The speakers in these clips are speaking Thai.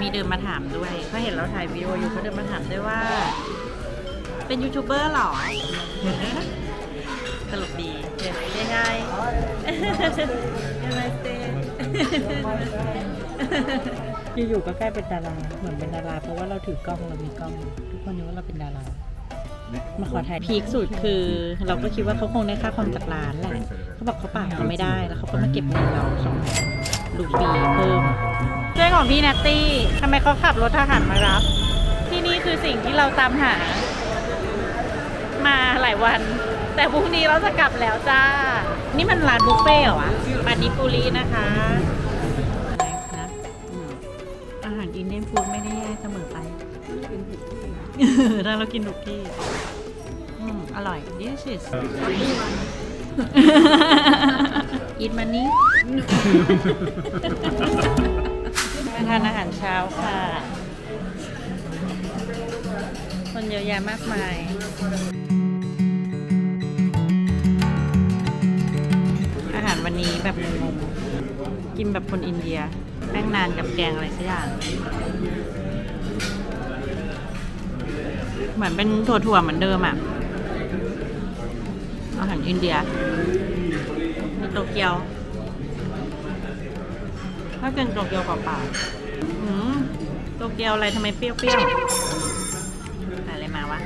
มีเดินมาถามด้วยเขาเห็นเราถ่ายวีดีโออยู่เขาเดินมาถามด้วยว่า เป็นยูทูบเบอร์เหรอตลกดีเดี๋ยวยังไงยังไงเต้อยู่ๆก็ใกล้เป็นดาราเหมือนเป็นดาราเพราะว่าเราถือกล้องเรามีกล้อง ทุกคนนึกว่าเราเป็นดารามาขอถ่ายพีคสุดคือ เราก็คิดว่าเขาคงได้ค่าคอมจากร้านแหละเขาบอกเขาเปล่าเขาไม่ได้แล้วเขาก็มาเก็บเงินเราสองลูปีเพิ่ม เพื่อนของพี่นัตตี้ทำไมเขาขับรถทหารมารับ ที่นี่คือสิ่งที่เราตามหา มาหลายวัน แต่พรุ่งนี้เราจะกลับแล้วจ้า นี่มันร้านบุฟเฟ่ต์เหรอวะปานิปุรีนะคะอะไรนะอืมอาหารอินเดียนฟู้ดไม่ได้แย่เสมอไปถ้าเรากินทุกที่อืมอร่อย delicious eat money มา ทานอาหารเช้าค่ะ คนเยอะแยะมากมายอาหารวันนี้แบบงงๆกินแบบคนอินเดีย แป้งนานกับแกงอะไรสักอย่าง เหมือนเป็นถั่วๆเหมือนเดิมอะ อาหารอินเดียมีโตเกียว ถ้าเกินโตเกียวเปล่าๆ เกียวอะไรทำไมเปรี้ยวๆอะไรมาวะ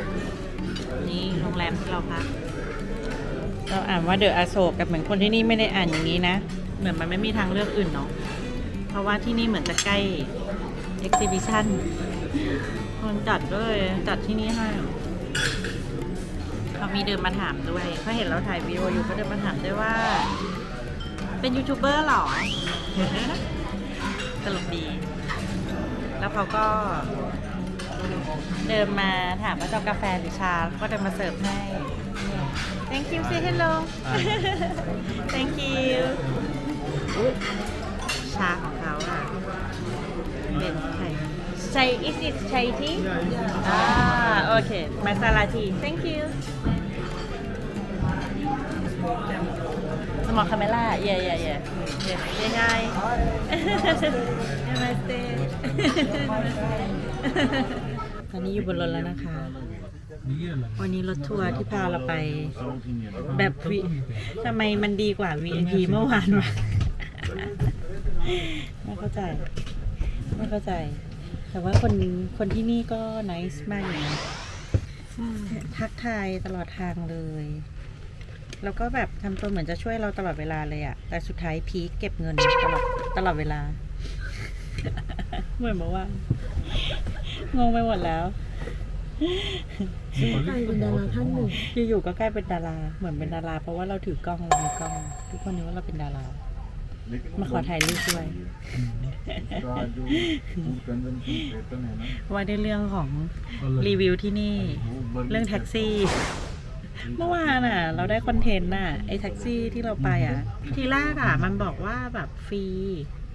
นี่โรงแรมที่เราพัก เราอ่านว่าเดอะอโศกกับเหมือนคนที่นี่ไม่ได้อ่านอย่างนี้นะ เหมือนมันไม่มีทางเลือกอื่นเนาะ เพราะว่าที่นี่เหมือนจะใกล้ exhibition คนจัดก็เลยจัดที่นี่ให้เขามีเดินมาถามด้วยเขาเห็นเราถ่ายวีดีโออยู่เขาเดินมาถามด้วยว่า เป็นยูทูบเบอร์เหรอตลกดี แล้วเขาก็เดินมาถามว่าจะเอากาแฟหรือชาแล้วก็เดินมาเสิร์ฟให้ thank you say hello thank you อุ๊ยชาของเขาอะเป็นไทยใช่ is it chai tea อ่าโอเคมาซาลาที thank you สมองคาเมล่าเย่เยังไงยังไงเตตอนนี้อยู่บนรถแล้วนะคะ วันนี้รถทัวร์ที่พาเราไป แบบวิทำไมมันดีกว่า VIP เมื่อวานวะไม่เข้าใจ ไม่เข้าใจ แต่ว่าคนคนที่นี่ก็ nice มากอยู่นะทักทายตลอดทางเลย แล้วก็แบบทำตัวเหมือนจะช่วยเราตลอดเวลาเลยอะแต่สุดท้ายพีคเก็บเงินตลอดตลอดเวลา เหมือนบอกว่า งงไปหมดแล้วกลายเป็นดาราท่านหนึ่งอยู่ๆก็ใกล้เป็นดารา เหมือนเป็นดารา เพราะว่าเราถือกล้องเรามีกล้อง ทุกคนนึกว่าเราเป็นดารา มาขอถ่ายรูปด้วย ว่าในเรื่องของรีวิวที่นี่ เรื่องแท็กซี่ เมื่อวานอะ เราได้คอนเทนต์น่ะไอ้แท็กซี่ที่เราไปอะ ทีแรกอะ มันบอกว่าแบบฟรี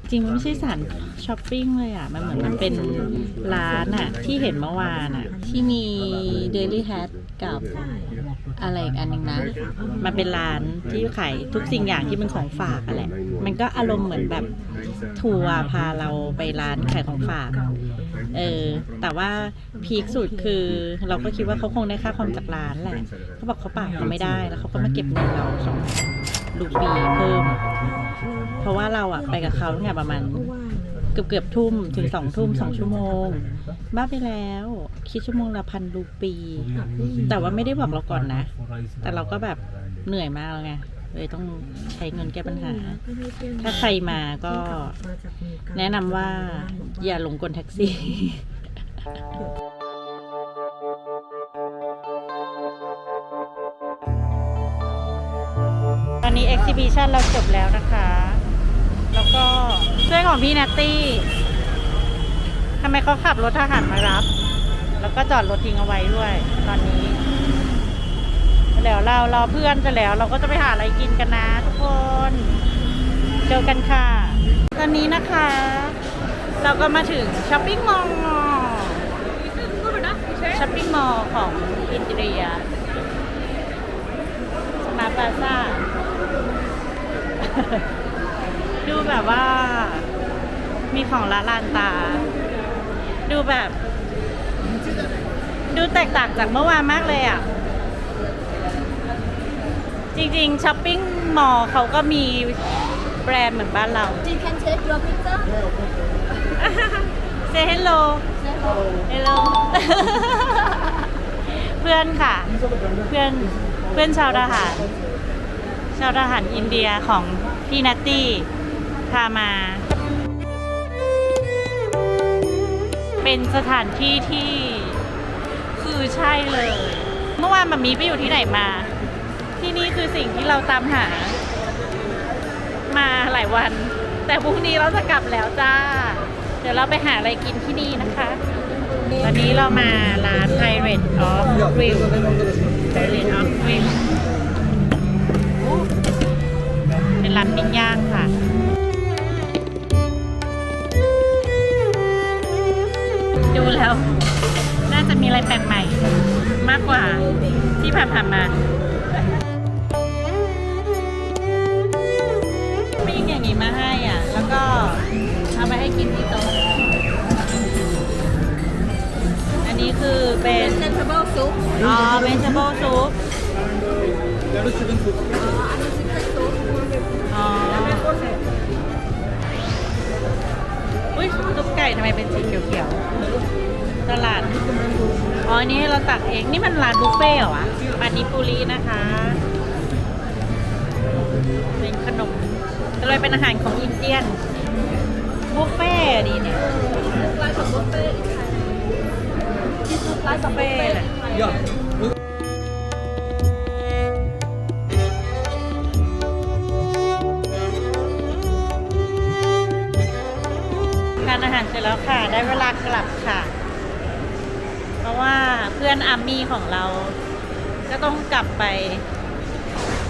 จริงมันไม่ใช่สถานช้อปปิ้งเลยอะ มันเหมือนมันเป็นร้านอะ ที่เห็นเมื่อวานอะ ที่มี Daily Hat กับอะไรอีกอันหนึงนะ มันเป็นร้านที่ขายทุกสิ่งอย่างที่เป็นของฝากอะแหละ มันก็อารมณ์เหมือนแบบทัวร์พาเราไปร้านขายของฝาก เออ แต่ว่าพีคสุดคือเราก็คิดว่าเขาคงได้ค่าคอมจากร้านแหละ เขาบอกเขาปล่าเขาไม่ได้ แล้วเขาก็มาเก็บเงินเราสองลูปีเพิ่ม เพราะว่าเราอะไปกับเขาตั้งแต่ประมาณเกือบเกือบทุ่มถึงสองทุ่มสองชั่วโมง บ้าไปแล้ว คิดชั่วโมงละพันรูปี แต่ว่าไม่ได้บอกเราก่อนนะ แต่เราก็แบบเหนื่อยมากแล้วไงเลยต้องใช้เงินแก้ปัญหา ถ้าใครมาก็แนะนำว่า อย่าหลงกลแท็กซี่ตอนนี้ exhibition เราจบแล้วนะคะ แล้วก็เพื่อนของพี่แนตตี้ทำไมเขาขับรถทหารมารับ แล้วก็จอดรถทิ้งเอาไว้ด้วย ตอนนี้ แล้วเรารอเพื่อนจะแล้ว เราก็จะไปหาอะไรกินกันนะทุกคน เจอกันค่ะ ตอนนี้นะคะ เราก็มาถึงช้อปปิ้งมอลล์ช้อปปิ้งมอลล์ของอินเดียสมาร์ทพลาซ่า ดูแบบว่า มีของละลานตาแบบ ดูแตกต่างจากเมื่อวานมากเลยอะ จริงๆช้อปปิ้งมอลล์เขาก็มีแบรนด์เหมือนบ้านเรา You can take your picture. Say hello hello เพื่อนค่ะ เพื่อนเพื่อนชาวทหาร ชาวทหารอินเดียของพี่นัตตี้ พามา เป็นสถานที่ที่คือใช่เลย เมื่อวานมามีไปอยู่ที่ไหนมา ที่นี่คือสิ่งที่เราตามหา มาหลายวัน แต่พรุ่งนี้เราจะกลับแล้วจ้า เดี๋ยวเราไปหาอะไรกินที่นี่นะคะตอนนี้เรามาร้าน Pirate of Grill Pirate of Grill เป็นร้านปิ้งย่างค่ะ ดูแล้ว น่าจะมีอะไรแปลกใหม่ มากกว่าที่ผ่านๆมาปิ้งอย่างนี้มาให้อะ แล้วก็เอาไปให้กินที่โต๊ะอันนี้คือเป็น Vegetable soup. อ๋อ vegetable soup Uh, and chicken soup. อ๋ออุ้ยซุป ไก่ทำไมเป็นสีเขียวๆ ตลาด อ๋ออันนี้ให้เราตักเอง นี่มันร้านบุฟเฟ่ต์เหรอวะปานิปุรีนะคะ เป็นขนมก็เลยเป็นอาหารของอินเดียน บุฟเฟ่ต์อะดีเนี่ย Like a buffet in Thailand. This look like a buffet in Thailand.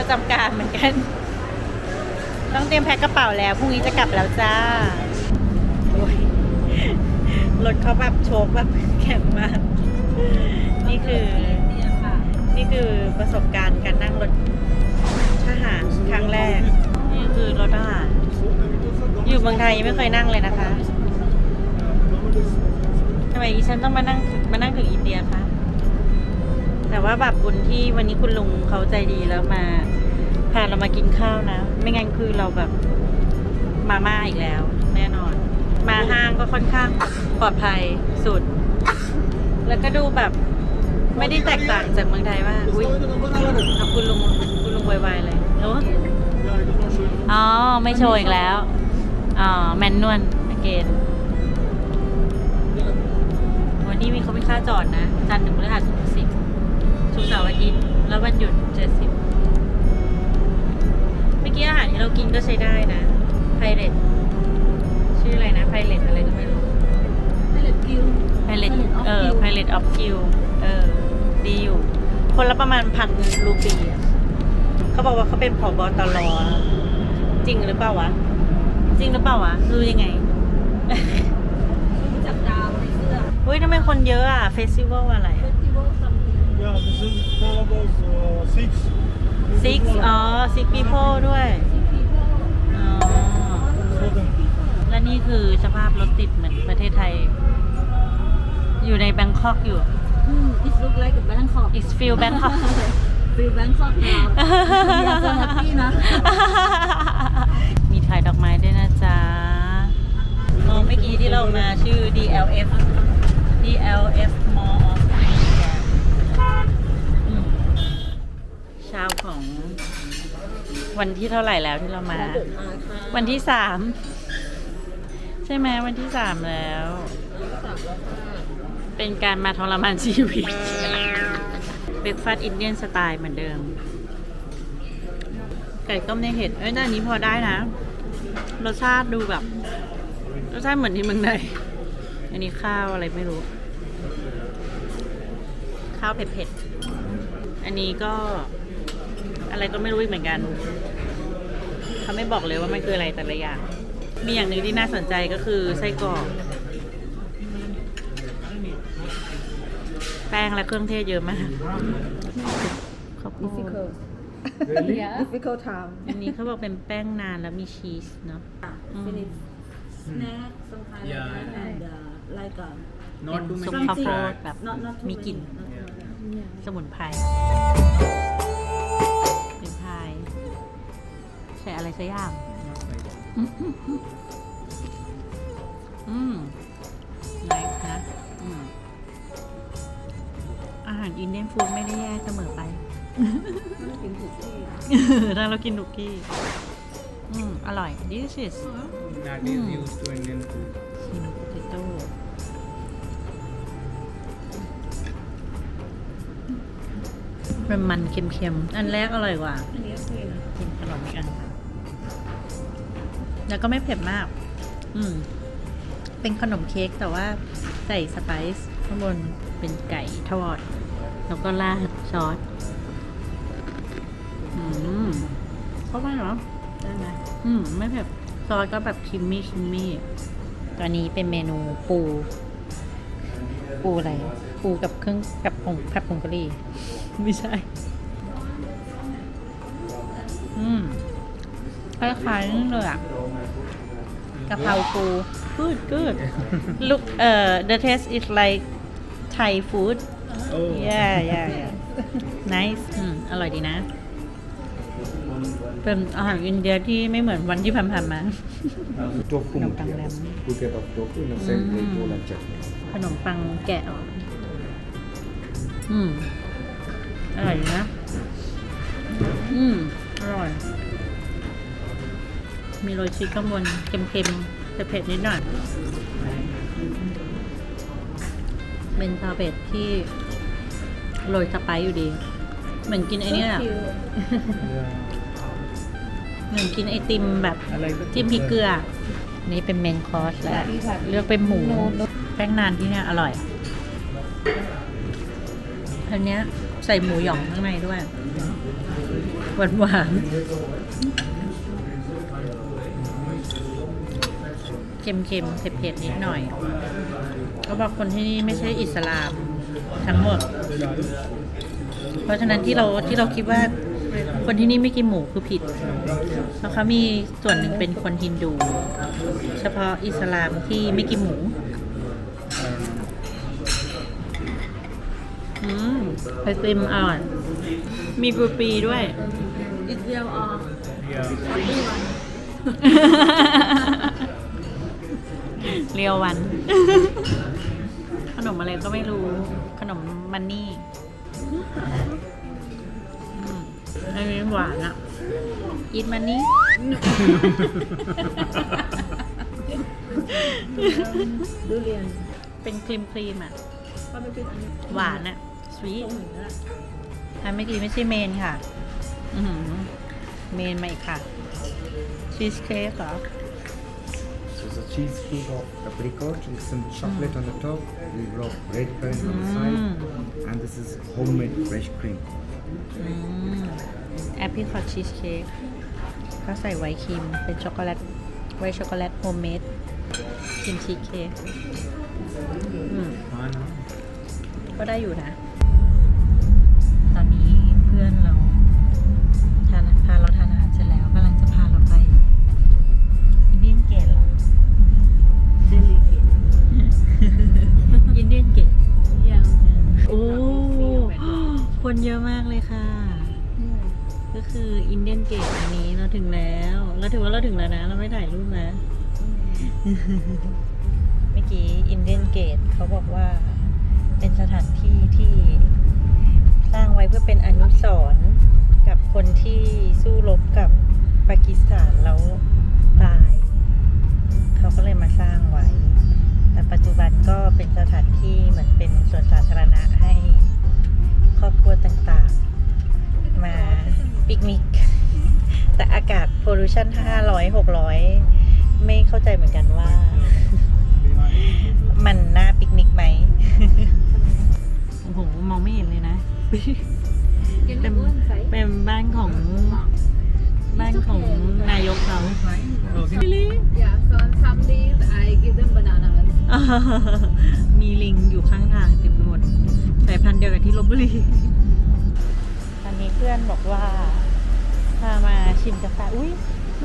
จำการเหมือนกัน ต้องเตรียมแพ็คกระเป๋าแล้วพรุ่งนี้จะกลับแล้วจ้ารถเขาแบบโชกแบบแข็งมาก นี่คือนี่คือประสบการณ์การนั่งรถทหารครั้งแรก นี่คือรถทหาร อยู่เมืองไทยยังไม่เคยนั่งเลยนะคะทำไมดิฉันต้องมานั่งมานั่งถึงอินเดียคะ แต่ว่าแบบบุญที่วันนี้คุณลุงเขาใจดีแล้วมาพาเรามากินข้าวนะ ไม่งั้นคือเราแบบมาม่าอีกแล้ว แน่นอน มาห้างก็ค่อนข้างปลอดภัยสุด แล้วก็ดูแบบไม่ได้แตกต่างจากเมืองไทยมากอุ้ยเอาคุณลุงคุณลุงไวๆเลยเอออ๋อ ไม่โชว์อีกแล้ว อ๋อ แมนนวลอเกนวันนี้มีเขาไม่ค่าจอดนะ จันถึงพฤหัสศุกร์ ศุกร์เสาร์อาทิตย์แล้ววันหยุดเจ็ดสิบเมื่อกี้อาหารที่เรากินก็ใช้ได้นะไพเรตชื่ออะไรนะไพเรตอะไรก็ไม่รู้ Pilot Grill. ไพเรต Pilot of เออ Grill. ไพเรตออฟคิวเออดีอยู่ คนละประมาณพันรูปีอะเขาบอกว่าเขาเป็นผอบอตรอจริงหรือเปล่าวะ จริงหรือเปล่าวะรู้ยังไงจับดาวในเสื้อเฮ้ยทำไมคนเยอะอะเฟสติวัลอะไร Festival something. Yeah, this is for about uh, six. six อ๋อ six people ด้วย People. อ๋อ For them. และนี่คือสภาพรถติดเหมือนประเทศไทย อยู่ในแบงคอกอยู่ Hmm, it look like a Bangkok. is feel Bangkok Feel Bangkok now. We are so happy นะ วันที่เท่าไหร่แล้วที่เรามา วันที่สามใช่ไหมวันที่สามแล้ว เป็นการมาทรมานชีวิตเบรกฟาสต์อินเดียนสไตล์เหมือนเดิม ไก่ต้มในเห็ดเอ้ยอันนี้พอได้นะ รสชาติดูแบบ รสชาติเหมือนที่เมืองไทยอันนี้ข้าวอะไรไม่รู้ ข้าวเผ็ดๆ อันนี้ก็ อะไรก็ไม่รู้อีกเหมือนกัน เขาไม่บอกเลยว่ามันคืออะไรแต่ละอย่าง มีอย่างหนึ่งที่น่าสนใจก็คือไส้กรอก แป้งและเครื่องเทศเยอะมาก ขอบคุณ difficult Yeah. difficult time อันนี้เขาบอกเป็นแป้งนานแล้วมีชีสเนาะอืม Finish. Snack, some kind Yeah. of that, and uh, like a เป็นซุป something ข้าวโพดแบบ not not too มีกลิ่น many, not too many. Yeah. สมุนไพร ส่อะไรสักอย่างอืมไนส์นะอืมอาหารอินเดียนฟู้ดไม่ได้แย่เสมอไปถ้าเรากินดุกี้อืม อร่อย delicious That is used to Indian food. ชินโปเตโต้เป็นมันเค็มๆ อันแรกอร่อยกว่า อันนี้โอเคนะกินขนมอีกอันค่ะ แล้วก็ไม่เผ็ดมาก อืม เป็นขนมเค้กแต่ว่าใส่สไปซ์ข้างบนเป็นไก่ทอด แล้วก็ราดซอส อืมเข้าไปเหรอได้ไหมอืม ไม่เผ็ดซอสก็แบบคิมมี่คิมมี่ตัวนี้เป็นเมนูปู ปูอะไร ปูกับเครื่องกับผงผัดผงกะหรี่ ไม่ใช่ อืม คล้ายๆนี่เลยอะกะเพราปู good good look เอ่อ the taste is like Thai food Oh. yeah yeah yeah nice อืมอร่อยดีนะ เป็นอาหารอินเดียที่ไม่เหมือนวันที่ผ่านๆมา tofu Nằm tăng materials. lắm. Bucket of tofu in the same Mm. plate roll and chutney. ขนมปังแกะออกอืม อร่อยดีนะ อืม อร่อย มีโรยชีสข้างบนเค็มๆเผ็ดๆนิดหน่อย เป็นซาเบตที่โรยสไปซ์อยู่ดี เหมือนกินไอ้เนี่ยคิว Yeah. เหมือนกินไอติมแบบ I like the จิ้มพริกเกลือ นี่เป็นเมนคอร์สแล้ว เลือกเป็นหมู แป้งนานที่เนี่ยอร่อย อันเนี้ยใส่หมูหยองข้างในด้วย หวานหวาน เค็มๆ เผ็ดๆ นิดหน่อยเขาบอกคนที่นี่ไม่ใช่อิสลามทั้งหมด เพราะฉะนั้นที่เราที่เราคิดว่าคนที่นี่ไม่กินหมูคือผิด เพราะเขามีส่วนหนึ่งเป็นคนฮินดู เฉพาะอิสลามที่ไม่กินหมู อืมไอติมอร่อยมีกรูปีด้วย It's real or Yeah. only one เรียววัน ขนมอะไรก็ไม่รู้ ขนมมันนี่อืมอันนี้หวานอะอีทมันนี่ ดูเรียนเป็นครีมครีมๆอะก็ไม่เป็นอันนี้หวานอะ สวีทตรงเหมือนกันอะอันเมื่อกี้ไม่ใช่เมนค่ะอือหือเมนมาอีกค่ะ ชีสเค้กเหรอ So it's a cheesecake of apricot with some chocolate on the top, we rub red currant on the side, and this is homemade fresh cream. อืมแอปพลิคอตชีสเค้กก็ใส่ไวท์ครีม เป็นช็อกโกแลตไวท์ช็อกโกแลตโฮมเมดครีมชีสเค้กอืม Fun, huh? ก็ได้อยู่นะ ตอนนี้เพื่อนเรา ถึงแล้วเราถือว่าเราถึงแล้วนะ เราไม่ถ่ายรูปนะ เมื่อกี้อินเดียนเกตเขาบอกว่าเป็นสถานที่ที่สร้างไว้เพื่อเป็นอนุสรณ์กับคนที่สู้รบกับปากีสถานแล้วตาย เขาก็เลยมาสร้างไว้ แต่ปัจจุบันก็เป็นสถานที่เหมือนเป็นสวนสาธารณะให้ครอบครัวต่างๆ มาปิกนิก แต่อากาศโพลูชัน500 600ไม่เข้าใจเหมือนกันว่า มันน่าปิกนิกไหมโอ้โหมองไม่เห็นเลยนะ เป็นเป็นบ้านของบ้านของนายกเขา Yeah, so on some days I give them bananas. มีลิงอยู่ข้างทางเต็มไปหมดสายพันธุ์เดียวกับที่ลบบุรีตอนนี้เพื่อนบอกว่า พามาชิมกาแฟอุ้ย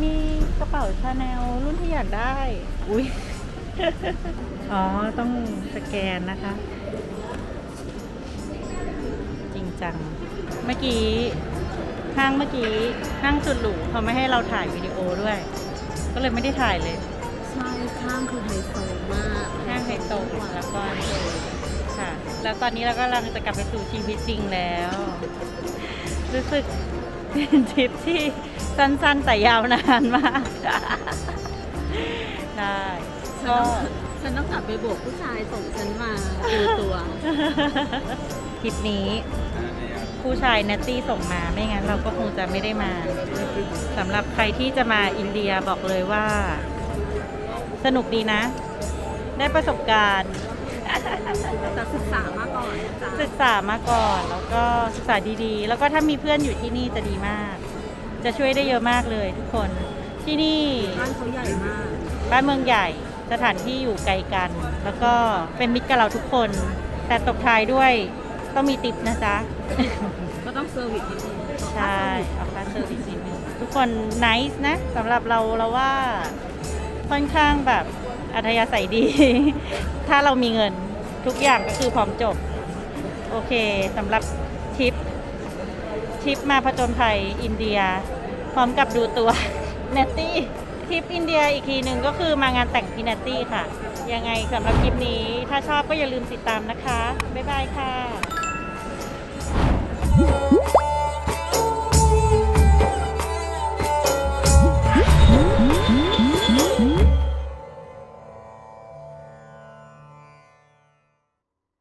มีกระเป๋าชาแนลรุ่นที่อยากได้ อุ้ยอ๋อ ต้องสแกนนะคะ จริงจัง เมื่อกี้ห้างเมื่อกี้ห้างสุดหรูเขาไม่ให้เราถ่ายวิดีโอด้วย ก็เลยไม่ได้ถ่ายเลย ใช่ข้างคือไฮโซมากห้างไฮโซแล้วก็ค่ะ แล้วตอนนี้เราก็กำลังจะกลับไปสู่ชีวิตจริงแล้ว รู้สึก เป็นทริปที่สั้นๆแต่ยาวนานมาก ได้ฉันก็ต้องฉันต้องกลับไปโบกผู้ชายส่งฉันมาดูตัว ทริปนี้ผู้ชายเนตตี้ส่งมาไม่งั้นเราก็คงจะไม่ได้มาสำหรับใครที่จะมาอินเดียบอกเลยว่า สนุกดีนะ ได้ประสบการณ์ แต่ศึกษามาก่อนนะจ๊ะศึกษามาก่อนแล้วก็ศึกษาดีๆ แล้วก็ถ้ามีเพื่อนอยู่ที่นี่จะดีมาก จะช่วยได้เยอะมากเลยทุกคนที่นี่บ้านเขาใหญ่มาก บ้านเมืองใหญ่สถานที่อยู่ไกลกัน แล้วก็เป็นมิตรกับเราทุกคน แต่ตบท้ายด้วยต้องมีติปนะจ๊ะ ก็ต้องเซอร์วิสนิดนึงใช่เอาค่าเซอร์วิสนิดนึงทุกคนน c e นะสำหรับเราเราว่าค่อนข้างแบบ อัธยาศัยดี ถ้าเรามีเงินทุกอย่างก็คือพร้อมจบ โอเคสำหรับทริปทริปมาผจญภัยอินเดีย พร้อมกับดูตัวเนตตี้ทริปอินเดียอีกทีหนึ่งก็คือมางานแต่งพีเนาตี้ค่ะ ยังไงสำหรับคลิปนี้ ถ้าชอบก็อย่าลืมติดตามนะคะ บ๊ายบายค่ะ